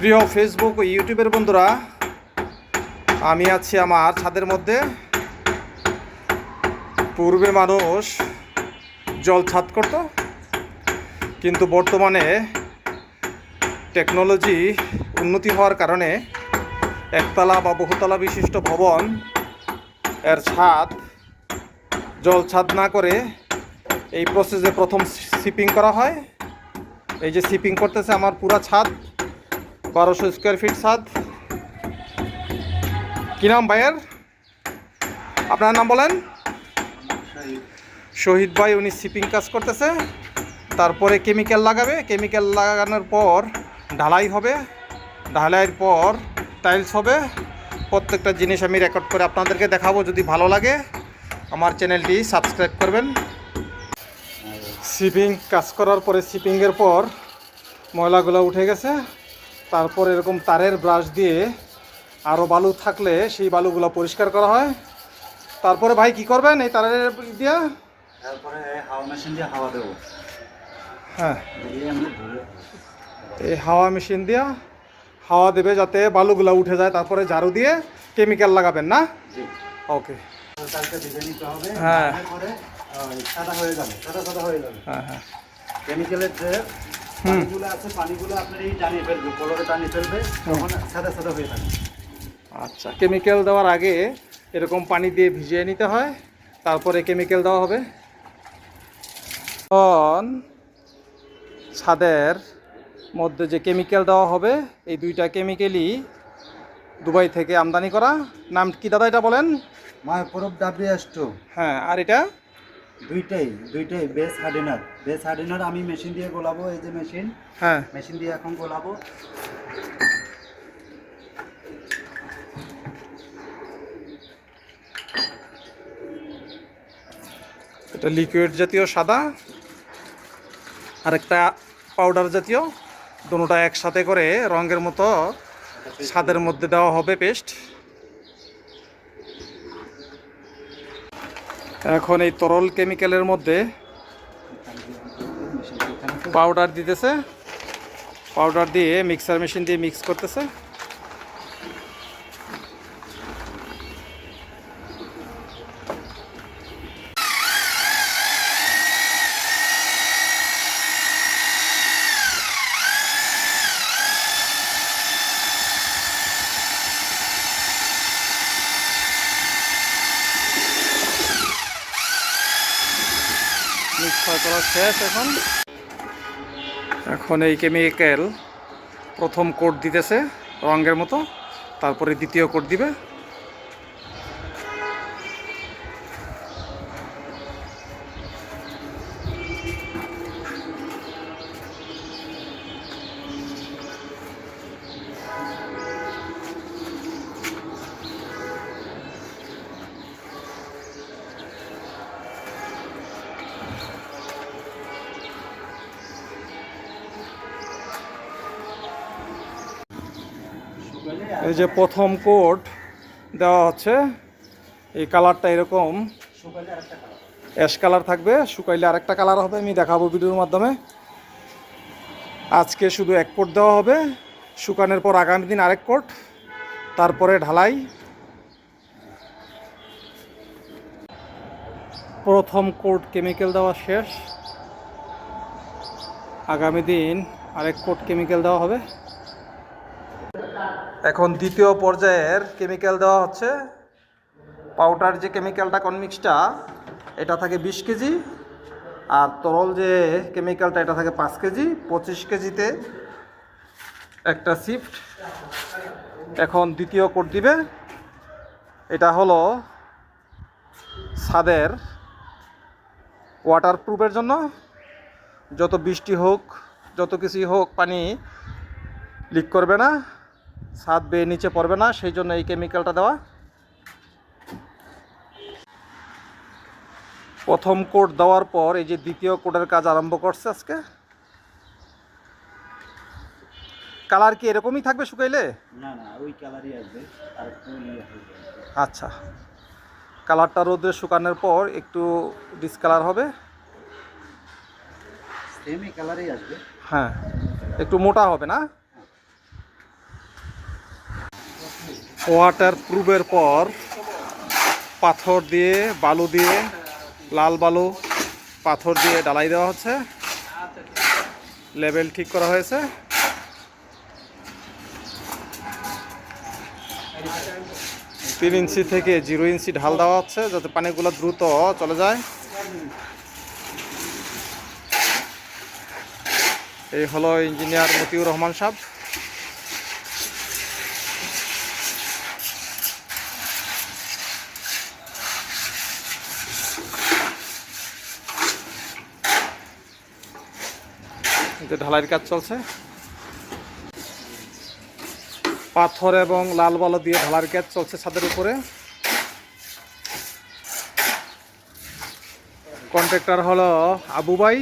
প্রিয় ফেসবুক ও ইউটিউবের বন্ধুরা, আমি আছি আমার ছাদের মধ্যে। পূর্বে মানুষ জল ছাদ করত, কিন্তু বর্তমানে টেকনোলজি উন্নতি হওয়ার কারণে একতলা বা বহুতলা বিশিষ্ট ভবন এর ছাদ, জল ছাদ না করে এই প্রসেসে প্রথম শিপিং করা হয়। এই যে শিপিং করতেছে আমার পুরা ছাদ বারোশো স্কোয়ার ফিট ছাদ। কী নাম ভাইয়ের? আপনার নাম বলেন? শহীদ ভাই, উনি শিপিং কাজ করতেছে। তারপরে কেমিক্যাল লাগাবে। কেমিক্যাল লাগানোর পর ঢালাই হবে। ঢালাইয়ের পর টাইলস হবে। প্রত্যেকটা জিনিস আমি রেকর্ড করে আপনাদেরকে দেখাবো যদি ভালো লাগে। আমার চ্যানেলটি সাবস্ক্রাইব করবেন। শিপিং কাজ করার পরে শিপিংয়ের পর ময়লাগুলো উঠে গেছে। তারপর এরকম তারের ব্রাশ দিয়ে আরও বালু থাকলে সেই বালুগুলো পরিষ্কার করা হয়। তারপরে ভাই কি করবেন এই তারের দিয়ে? তারপরে হাওয়া মেশিন দিয়ে হাওয়া দেবো। হ্যাঁ। এই হাওয়া মেশিন দিয়া হাওয়া দেবে যাতে বালুগুলো উঠে যায় তারপরে ঝাড়ু দিয়ে কেমিক্যাল লাগাবেন না? ওকে। হ্যাঁ। হয়ে হয়ে যাবে। হ্যাঁ হ্যাঁ। কেমিক্যালের যে পানিগুলো আছে পানিগুলো আপনার এই টানিয়ে ফেলবে কলরে টানিয়ে ফেলবে তখন সাদা সাদা হয়ে থাকবে আচ্ছা কেমিক্যাল দেওয়ার আগে এরকম পানি দিয়ে ভিজিয়ে নিতে হয় তারপরে কেমিক্যাল দেওয়া হবে। এখন ছাদের মধ্যে যে কেমিক্যাল দেওয়া হবে এই দুইটা কেমিক্যালই দুবাই থেকে আমদানি করা। নাম কি দাদা এটা বলেন? মায়াপুরব ডাব্লিউএস টু হ্যাঁ আর এটা? দুইটাই দুইটাই বেস হার্ডেনার বেস হার্ডেনার আমি মেশিন দিয়ে গোলাবো এই যে মেশিন হ্যাঁ। মেশিন দিয়ে এখন গোলাবো। এটা লিকুইড জাতীয় সাদা আরেকটা পাউডার জাতীয়। দুটোটা একসাথে করে রঙের মতো ছাদের মধ্যে দেওয়া হবে পেস্ট এখন এই তরল কেমিক্যালের মধ্যে পাউডার দিতেছে। পাউডার দিয়ে মিক্সার মেশিন দিয়ে মিক্স করতেছে। শেষ এখন। এখন এই কেমিক্যাল প্রথম কোট দিতেছে রঙের মতো তারপরে দ্বিতীয় কোট দিবে। এই যে প্রথম কোট দেওয়া হচ্ছে, এই কালারটা এরকম। অ্যাশ কালার থাকবে, শুকাইলে আরেকটা কালার হবে, আমি দেখাবো ভিডিওর মাধ্যমে। আজকে শুধু এক কোট দেওয়া হবে, শুকানোর পর আগামী দিন আরেক কোট, তারপরে ঢালাই। প্রথম কোট কেমিক্যাল দেওয়া শেষ। আগামী দিন আরেক কোট কেমিক্যাল দেওয়া হবে। এখন দ্বিতীয় পর্যায়ের কেমিক্যাল দেওয়া হচ্ছে। পাউডার যে কেমিক্যালটা কনমিক্সটা এটা থাকে বিশ কেজি আর তরল যে কেমিক্যালটা এটা থাকে পাঁচ কেজি, পঁচিশ কেজিতে একটা শিফট এখন দ্বিতীয় কোট দিবে। এটা হলো ছাদের ওয়াটার প্রুফের জন্য। যত বৃষ্টি হোক, যত কিছুই হোক, পানি লিক করবে না। ছাদ বেয়ে নিচে পড়বে না সেই জন্য এই কেমিক্যালটা দেওয়া। প্রথম কোট দেওয়ার পর এই যে দ্বিতীয় কোটের কাজ আরম্ভ করছে আজকে। কালার কি এরকমই থাকবে শুকাইলে? না না ওই কালারই আসবে আর একটু ইয়ে। আচ্ছা। কালারটা রোদে শুকানোর পর একটু ডিসকালার হবে। সেম কালারই আসবে। হ্যাঁ একটু মোটা হবে না? ওয়াটার প্রুফের পর পাথর দিয়ে বালু দিয়ে, লাল বালু পাথর দিয়ে ডালাই দেওয়া হচ্ছে। লেভেল ঠিক করা হয়েছে। তিন ইঞ্চি থেকে জিরো ইঞ্চি ঢাল দেওয়া হচ্ছে যাতে পানিগুলো দ্রুত চলে যায়। এই হলো ইঞ্জিনিয়ার মতিউর রহমান সাহেব। যে ঢালাইয়ের কাজ চলছে। পাথর এবং লাল বালো দিয়ে ঢালার কাজ চলছে ছাদের উপরে। কন্ট্রাক্টর হলো আবু ভাই।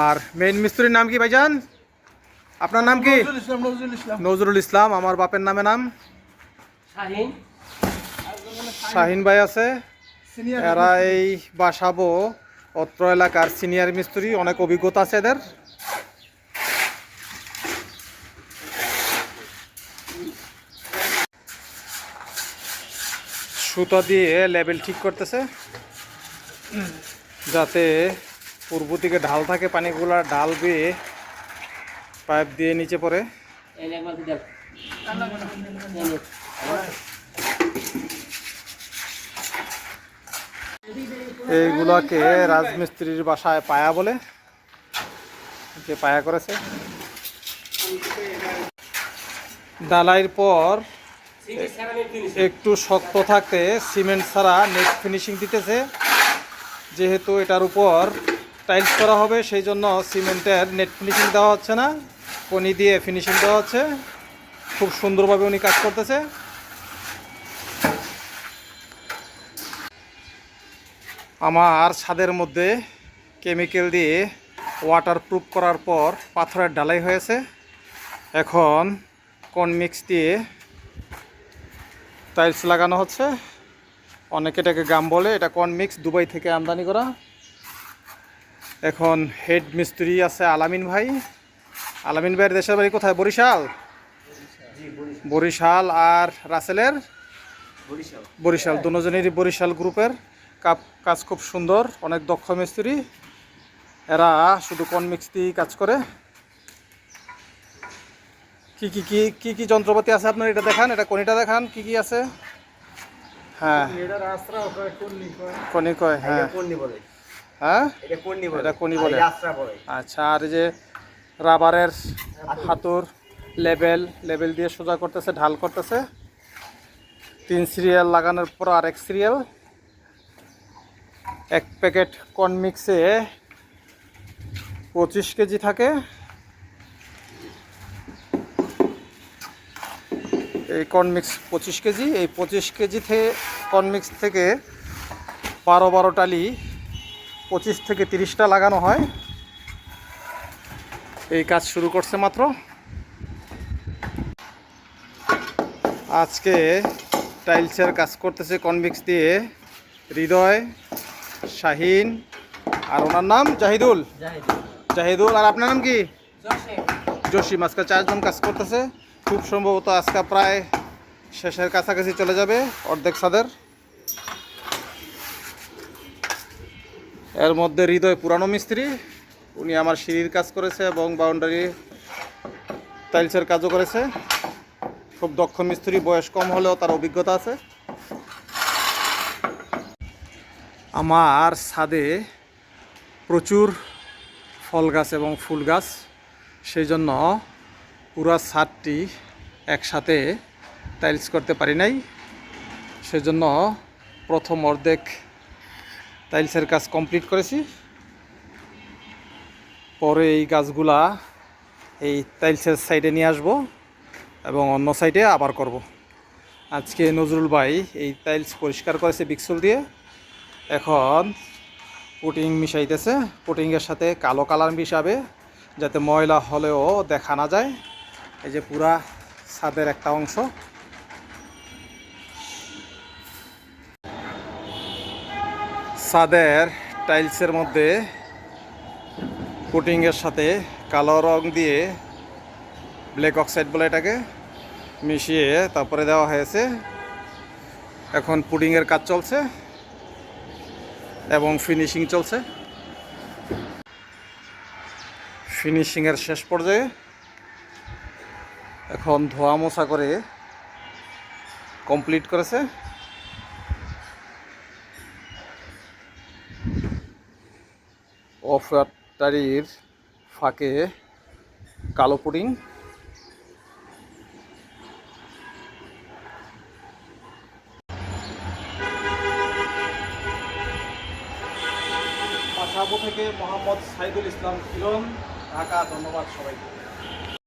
আর মেইন মিস্ত্রির নাম কি ভাইজান? আপনার নাম কি? নজরুল ইসলাম আমার বাপের নামে নাম। শাহিন। শাহিন ভাই আছে। এরা এই বাসাবো। অত্র এলাকার সিনিয়র মিস্ত্রি, অনেক অভিজ্ঞতা আছে এদের। সুতা দিয়ে লেভেল ঠিক করতেছে, যাতে পূর্ব দিকে ঢাল থাকে, পানিগুলা ঢাল বেয়ে পাইপ দিয়ে নিচে পড়ে এই নে একবার দেখ এই নে। এইগুলাকে রাজমিস্ত্রির বাসায় পায়া বলে যে পায়া করেছে। ডালাইয়ের পর একটু শক্ত থাকতে সিমেন্ট ছাড়া নেট ফিনিশিং দিতেছে। যেহেতু এটার উপর টাইলস করা হবে, সেই জন্য সিমেন্টের নেট ফিনিশিং দেওয়া হচ্ছে না। কনি দিয়ে ফিনিশিং দেওয়া হচ্ছে। খুব সুন্দরভাবে উনি কাজ করতেছে। আমার ছাদের মধ্যে কেমিক্যাল দিয়ে ওয়াটার প্রুফ করার পর পাথরের ডালাই হয়েছে। এখন কনমিক্স দিয়ে টাইলস লাগানো হচ্ছে। অনেকে এটাকে গাম বলে এটা কনমিক্স দুবাই থেকে আমদানি করা। এখন হেড মিস্ত্রি আছে আলামিন ভাই। আলামিন ভাইয়ের দেশের বাড়ি কোথায়? বরিশাল? বরিশাল। আর রাসেলের? বরিশাল। দুজনেরই বরিশাল গ্রুপের কাপ কাজ খুব সুন্দর অনেক দক্ষ মিস্ত্রি। এরা শুধু কনমিক্স দিয়েই কাজ করে। কি কি কি কি কি যন্ত্রপাতি আছে আপনার? এটা দেখান এটা কোনিটা দেখান কি কি আছে? হ্যাঁ। কনি কয়? হ্যাঁ। হ্যাঁ? এটা কোনি বলে। আচ্ছা আর এই যে রাবারের হাতুর লেবেল লেবেল দিয়ে সোজা করতেছে ঢাল করতেছে। তিন সিরিয়াল লাগানোর পর আর এক সিরিয়াল এক প্যাকেট কর্নমিক্সে পঁচিশ কেজি থাকে। এই কর্নমিক্স পঁচিশ কেজি, এই পঁচিশ কেজি থেকে কর্নমিক্স থেকে বারো বারো টালি, পঁচিশ থেকে তিরিশটা লাগানো হয়। এই কাজ শুরু করছে মাত্র। আজকে টাইলসের কাজ করতেছে কনভিক্স দিয়ে। হৃদয় শাহিন আর ওনার নাম জাহিদুল। জাহিদুল। আর আপনার নাম কি? জসিম। আজকে চারজন কাজ করতেছে। খুব সম্ভবত আজকে প্রায় শেষের কাছাকাছি চলে যাবে অর্ধেক সাদের এর মধ্যে হৃদয় পুরানো মিস্ত্রি উনি আমার সিঁড়ির কাজ করেছে এবং বাউন্ডারি টাইলসের কাজও করেছে। খুব দক্ষ মিস্ত্রি বয়স কম হলেও তার অভিজ্ঞতা আছে। আমার ছাদে প্রচুর ফল গাছ এবং ফুল গাছ। সেই জন্য পুরা ছাদটি একসাথে টাইলস করতে পারি নাই। সেজন্য প্রথম অর্ধেক টাইলসের কাজ কমপ্লিট করেছি। পরে এই গাছগুলা এই টাইলসের সাইডে নিয়ে আসব এবং অন্য সাইডে আবার করব। আজকে নজরুল ভাই এই টাইলস পরিষ্কার করেছে বিক্সুল দিয়ে। এখন পুটিং মিশাইতেছে। পুটিংয়ের সাথে কালো কালার মিশাবে, যাতে ময়লা হলেও দেখা না যায়। এই যে পুরা ছাদের একটা অংশ। ছাদের টাইলসের মধ্যে পুটিংয়ের সাথে কালো রং দিয়ে ব্ল্যাক অক্সাইড বলে এটাকে মিশিয়ে তারপরে দেওয়া হয়েছে। এখন পুডিংয়ের কাজ চলছে। এবং ফিনিশিং চলছে। ফিনিশিংয়ের শেষ পর্যায়ে এখন ধোয়া মোছা করে কমপ্লিট করেছে। অফারটারির ফাঁকে কালো পুডিং সাইদুল ইসলাম কিরণ ঢাকা ধন্যবাদ সবাইকে।